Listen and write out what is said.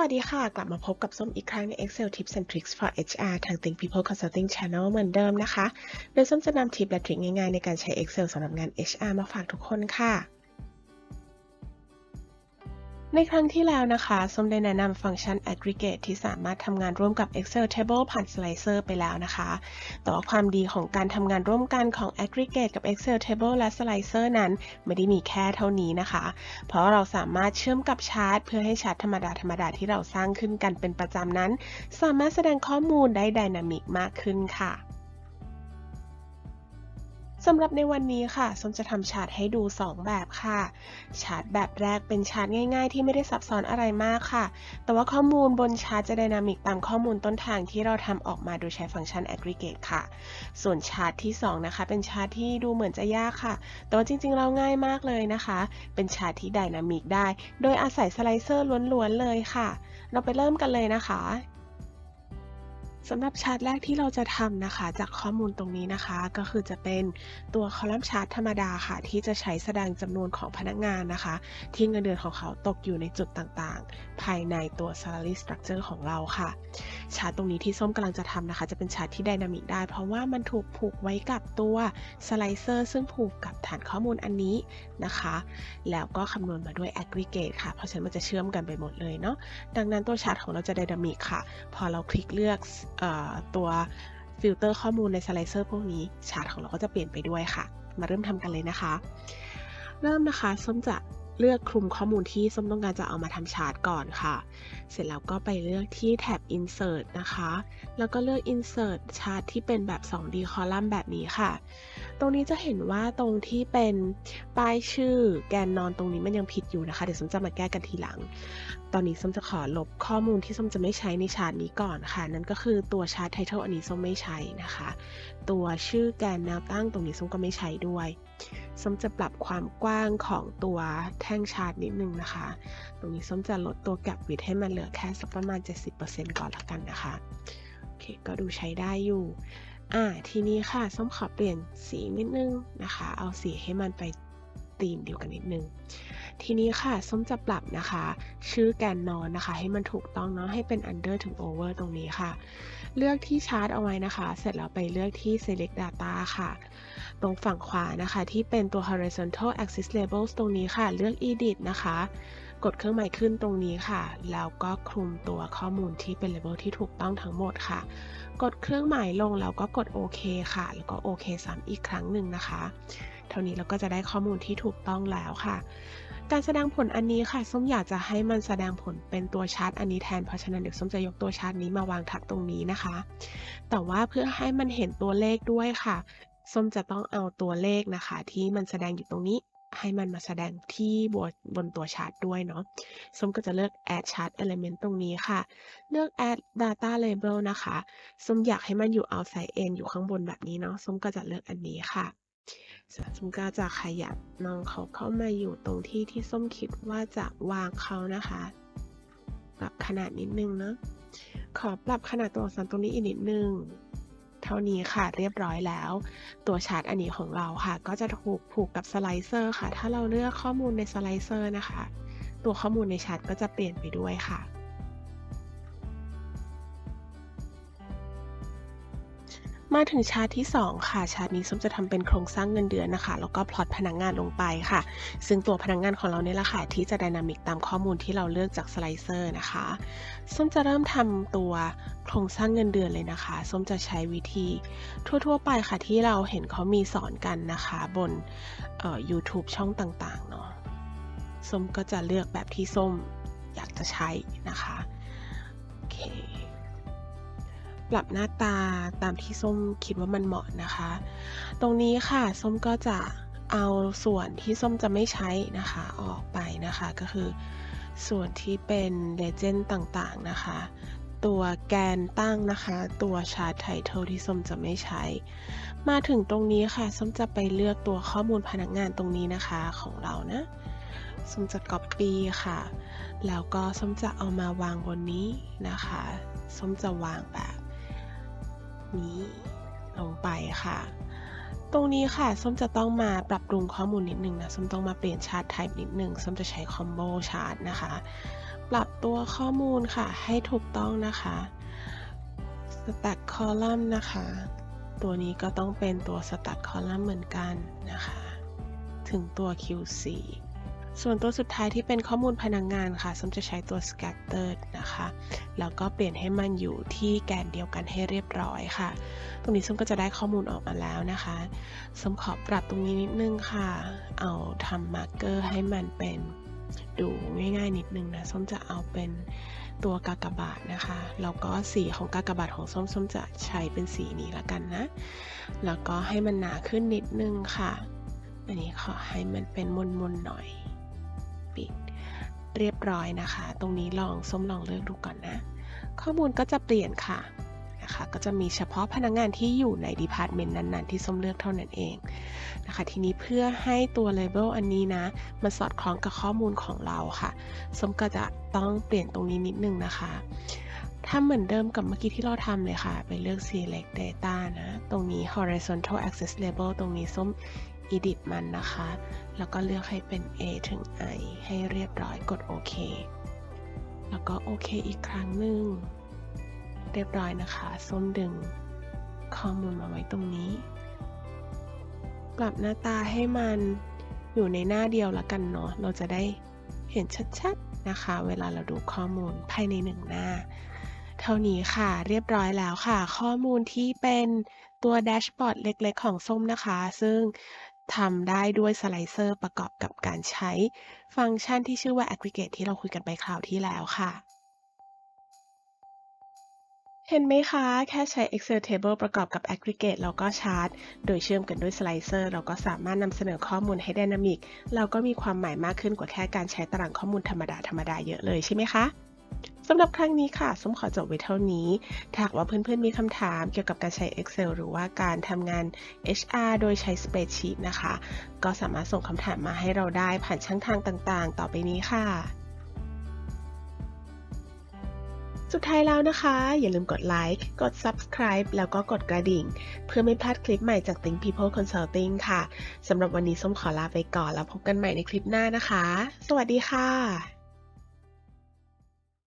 วัสดีค่ะ กลับมาพบกับส้มอีกครั้งใน Excel Tips and Tricks for HR ทาง Think People Consulting Channel เหมือนเดิมนะคะ โดยส้มจะนำทิปและทริคง่ายๆ ในการใช้ Excel สำหรับงาน HR มาฝากทุกคนค่ะ ในครั้งที่แล้วนะคะ ส้มได้แนะนำฟังก์ชัน aggregate ที่สามารถทำงานร่วมกับ Excel Table ผ่าน Slicer ไปแล้วนะคะ แต่ว่าความดีของการทำงานร่วมกันของ aggregate กับ Excel Table และ Slicer นั้นไม่ได้มีแค่เท่านี้นะคะ เพราะเราสามารถเชื่อมกับชาร์ตเพื่อให้ชาร์ตธรรมดาธรรมดาที่เราสร้างขึ้นกันเป็นประจำนั้น สามารถแสดงข้อมูลได้ไดนามิกมากขึ้นค่ะ สำหรับในวันนี้ค่ะส้มจะทำชาร์ตให้ดู 2 แบบค่ะ ชาร์ตแบบแรกเป็นชาร์ตง่ายๆ ที่ไม่ได้ซับซ้อนอะไรมากค่ะ แต่ว่าข้อมูลบนชาร์ตจะไดนามิกตามข้อมูลต้นทางที่เราทำออกมาโดยใช้ฟังก์ชัน aggregate ค่ะ ส่วนชาร์ตที่ 2 นะคะ เป็นชาร์ตที่ดูเหมือนจะยากค่ะ แต่ว่าจริงๆ เราง่ายมากเลยนะคะ เป็นชาร์ตที่ไดนามิกได้ โดยอาศัยสไลเซอร์ล้วนๆเลยค่ะ เราไปเริ่มกันเลยนะคะ สำหรับชาร์ตแรกที่เราจะทำนะคะ จากข้อมูลตรงนี้นะคะ ก็คือจะเป็นตัวคอลัมน์ชาร์ตธรรมดาค่ะ ที่จะใช้แสดงจำนวนของพนักงานนะคะ ที่เงินเดือนของเขาตกอยู่ในจุดต่างๆ ภายในตัว salary structure ของเราค่ะ ชาร์ตตรงนี้ที่ส้มกำลังจะทำนะคะ จะเป็นชาร์ตที่ไดนามิกได้ เพราะว่ามันถูกผูกไว้กับตัวสไลเซอร์ซึ่งผูกกับฐานข้อมูลอันนี้นะคะ แล้วก็คำนวณมาด้วย aggregate ค่ะ เพราะฉะนั้นมันจะเชื่อมกันไปหมดเลยเนาะดังนั้นตัวชาร์ตของเราจะไดนามิกค่ะ พอเราคลิกเลือกตัวฟิลเตอร์ข้อมูลในสไลเซอร์พวกนี้ชาร์ตของเราก็จะเปลี่ยนไปด้วยค่ะ มาเริ่มทำกันเลยนะคะ เริ่มนะคะส้มจะ เลือกคลุมข้อมูลที่ส้มต้องการจะเอามาทำชาร์ตก่อนค่ะ เสร็จแล้วก็ไปเลือกที่แท็บ insert นะคะ แล้วก็เลือก insert ชาร์ตที่เป็นแบบ 2D คอลัมน์แบบนี้ค่ะ ตรงนี้จะเห็นว่าตรงที่เป็นป้ายชื่อแกนนอนตรงนี้มันยังผิดอยู่นะคะ เดี๋ยวส้มจะมาแก้กันทีหลัง ตอนนี้ส้มจะขอลบข้อมูลที่ส้มจะไม่ใช้ในชาร์ตนี้ก่อนค่ะ นั่นก็คือตัวชาร์ตไทเทลอันนี้ส้มไม่ใช้นะคะ ตัวชื่อแกนแนวตั้งตรงนี้ส้มก็ไม่ใช้ด้วยส้มจะปรับความกว้างของตัวแท่งชาร์ตนิดนึงนะคะ ตรงนี้ส้มจะลดตัวแกลบวิดให้มันเหลือแค่สักประมาณ 70%ก่อนละกันนะคะ โอเค ก็ดูใช้ได้อยู่ อ่า ทีนี้ค่ะ ส้มขอเปลี่ยนสีนิดนึงนะคะ เอาสีให้มันไป ธีมเดียวกันนิดนึง ทีนี้ค่ะส้มจะปรับนะคะ ชื่อแกนนอนนะคะ ให้มันถูกต้องเนาะให้เป็น under ถึง over ตรงนี้ค่ะ เลือกที่ชาร์ตเอาไว้นะคะ เสร็จแล้วไปเลือกที่ select data ค่ะ ตรงฝั่งขวานะคะ ที่เป็นตัว horizontal axis labels ตรงนี้ค่ะ เลือก edit นะคะ กดเครื่องหมายขึ้นตรงนี้ค่ะ แล้วก็คลุมตัวข้อมูลที่เป็น label ที่ถูกต้องทั้งหมดค่ะ กดเครื่องหมายลงแล้วก็กดโอเคค่ะ แล้วก็โอเคซ้ำอีกครั้งหนึ่งนะคะ เท่านี้เราก็จะได้ข้อมูลที่ถูกต้องแล้วค่ะ การแสดงผลอันนี้ค่ะ ส้มอยากจะให้มันแสดงผลเป็นตัวชาร์ตอันนี้แทน เพราะฉะนั้นเดี๋ยวส้มจะยกตัวชาร์ตนี้มาวางทับตรงนี้นะคะ แต่ว่าเพื่อให้มันเห็นตัวเลขด้วยค่ะ ส้มจะต้องเอาตัวเลขนะคะ ที่มันแสดงอยู่ตรงนี้ ให้มันมาแสดงที่บนบนตัวชาร์ตด้วยเนาะส้มก็จะเลือก add chart element ตรงนี้ค่ะ เลือก add data label นะคะส้มอยากให้มันอยู่ outside end อยู่ข้างบนแบบนี้เนาะส้มก็จะเลือกอันนี้ค่ะเสร็จแล้วส้มก็จะขยับน้องเขาเข้ามาอยู่ตรงที่ที่ส้มคิดว่าจะวางเขานะคะปรับขนาดนิดนึงเนาะขอปรับขนาดตัวอักษรตรงนี้อีกนิดนึง เท่านี้ค่ะเรียบร้อยแล้ว ตัวชาร์ตอันนี้ของเราค่ะ ก็จะถูกผูกกับสไลเซอร์ค่ะ ถ้าเราเลือกข้อมูลในสไลเซอร์นะคะ ตัวข้อมูลในชาร์ตก็จะเปลี่ยนไปด้วยค่ะ มาถึงชาร์ตที่ 2 ค่ะ ชาร์ตนี้ส้มจะทำเป็นโครงสร้างเงินเดือนนะคะ แล้วก็พลอตพนักงานลงไปค่ะ ซึ่งตัวพนักงานของเราเนี่ยแหละค่ะที่จะไดนามิกตามข้อมูลที่เราเลือกจากสไลเซอร์นะคะ ส้มจะเริ่มทำตัวโครงสร้างเงินเดือนเลยนะคะ ส้มจะใช้วิธี ทั่ว ๆ ไปค่ะที่เราเห็นเขามีสอนกันนะคะ บนเอ่อ YouTube ช่องต่างๆเนาะ ส้มก็จะเลือกแบบที่ส้มอยากจะใช้นะคะ โอเค ปรับหน้าตาตามที่ส้มคิดว่ามันเหมาะนะคะ ตรงนี้ค่ะส้มก็จะเอาส่วนที่ส้มจะไม่ใช้นะคะออกไปนะคะก็คือ ส่วนที่เป็น legend ต่างๆนะคะ ตัวแกนตั้งนะคะ ตัว chart title ที่ส้มจะไม่ใช้ มาถึงตรงนี้ค่ะส้มจะไปเลือกตัวข้อมูลพนักงานตรงนี้นะคะของเรานะส้มจะ copy ค่ะ แล้วก็ส้มจะเอามาวางบนนี้นะคะ ส้มจะวางแบบ นี้ลงไปค่ะ ตรงนี้ค่ะส้มจะต้องมาปรับปรุงข้อมูลนิดนึงนะส้มต้องมาเปลี่ยนชาร์ต type นิดนึงส้มจะใช้ combo chart นะคะ ปรับตัวข้อมูลค่ะ ให้ถูกต้องนะคะ stack column นะคะ ตัวนี้ก็ต้องเป็นตัว stack column เหมือนกันนะคะ ถึงตัว Q4 ส่วนตัวสุดท้ายที่เป็นข้อมูลพนักงงานค่ะส้มจะใช้ตัว scattered นะคะ แล้วก็เปลี่ยนให้มันอยู่ที่แกนเดียวกันให้เรียบร้อยค่ะ ตรงนี้ส้มก็จะได้ข้อมูลออกมาแล้วนะคะส้มขอปรับตรงนี้นิดนึงค่ะ เอาทำมาร์กเกอร์ให้มันเป็นดูง่ายๆนิดนึงนะส้มจะเอาเป็นตัวกากบาทนะคะ แล้วก็สีของกากบาทของส้มส้มจะใช้เป็นสีนี้ละกันนะ แล้วก็ให้มันหนาขึ้นนิดนึงค่ะ อันนี้ขอให้มันเป็นมนๆหน่อย ปิด เรียบร้อยนะคะ ตรงนี้ลองส้มลองเลือกดูก่อนนะ ข้อมูลก็จะเปลี่ยนค่ะนะคะก็จะมีเฉพาะพนักงงานที่อยู่ในดีพาร์ตเมนต์นั้นๆ ที่ส้มเลือกเท่านั้นเองนะคะทีนี้เพื่อให้ตัวเลเบลอันนี้นะมันสอดคล้องกับข้อมูลของเราค่ะส้มก็จะต้องเปลี่ยนตรงนี้นิดนึงนะคะทำเหมือนเดิมกับเมื่อกี้ที่เราทำเลยค่ะ ไปเลือก select data นะ ตรงนี้ horizontal axis label ตรงนี้ส้ม edit มันนะคะ แล้วก็เลือกให้เป็น A ถึง I ให้เรียบร้อยกดโอเค แล้วก็โอเคอีกครั้งหนึ่ง เรียบร้อยนะคะ ส้มดึง ข้อมูลมาไว้ตรงนี้ ปรับหน้าตาให้มันอยู่ในหน้าเดียวละกันเนาะ เราจะได้เห็นชัดๆนะคะ เวลาเราดูข้อมูลภายในหนึ่งหน้า เท่านี้ค่ะเรียบร้อยแล้วค่ะ ข้อมูลที่เป็นตัวแดชบอร์ดเล็กๆ ของส้มนะคะ ซึ่ง ทำได้ด้วยสไลเซอร์ประกอบกับการใช้ฟังก์ชันที่ชื่อว่า aggregate ที่เราคุยกันไปคราวที่แล้วค่ะ เห็นไหมคะ แค่ใช้ Excel Table ประกอบกับ Aggregate แล้วก็ชาร์ตโดยเชื่อมกันด้วยสไลเซอร์เราก็สามารถนำเสนอข้อมูลให้ไดนามิกเราก็มีความหมายมากขึ้นกว่าแค่การใช้ตารางข้อมูลธรรมดาธรรมดาเยอะเลยใช่ไหมคะ สำหรับครั้งนี้ค่ะส้มขอจบไว้เท่านี้ ถ้าหากว่าเพื่อนๆมีคำถามเกี่ยวกับการใช้ Excel หรือว่าการทำงาน HR โดยใช้ Spreadsheet นะคะ ก็สามารถส่งคำถามมาให้เราได้ผ่านช่องทางต่างๆ ต่อไปนี้ค่ะสุดท้ายแล้วนะคะ อย่าลืมกดไลค์ กด subscribe แล้วก็กดกระดิ่ง เพื่อไม่พลาดคลิปใหม่จาก Think People Consulting ค่ะ สำหรับวันนี้ส้มขอลาไปก่อนแล้วพบกันใหม่ในคลิปหน้านะคะ สวัสดีค่ะ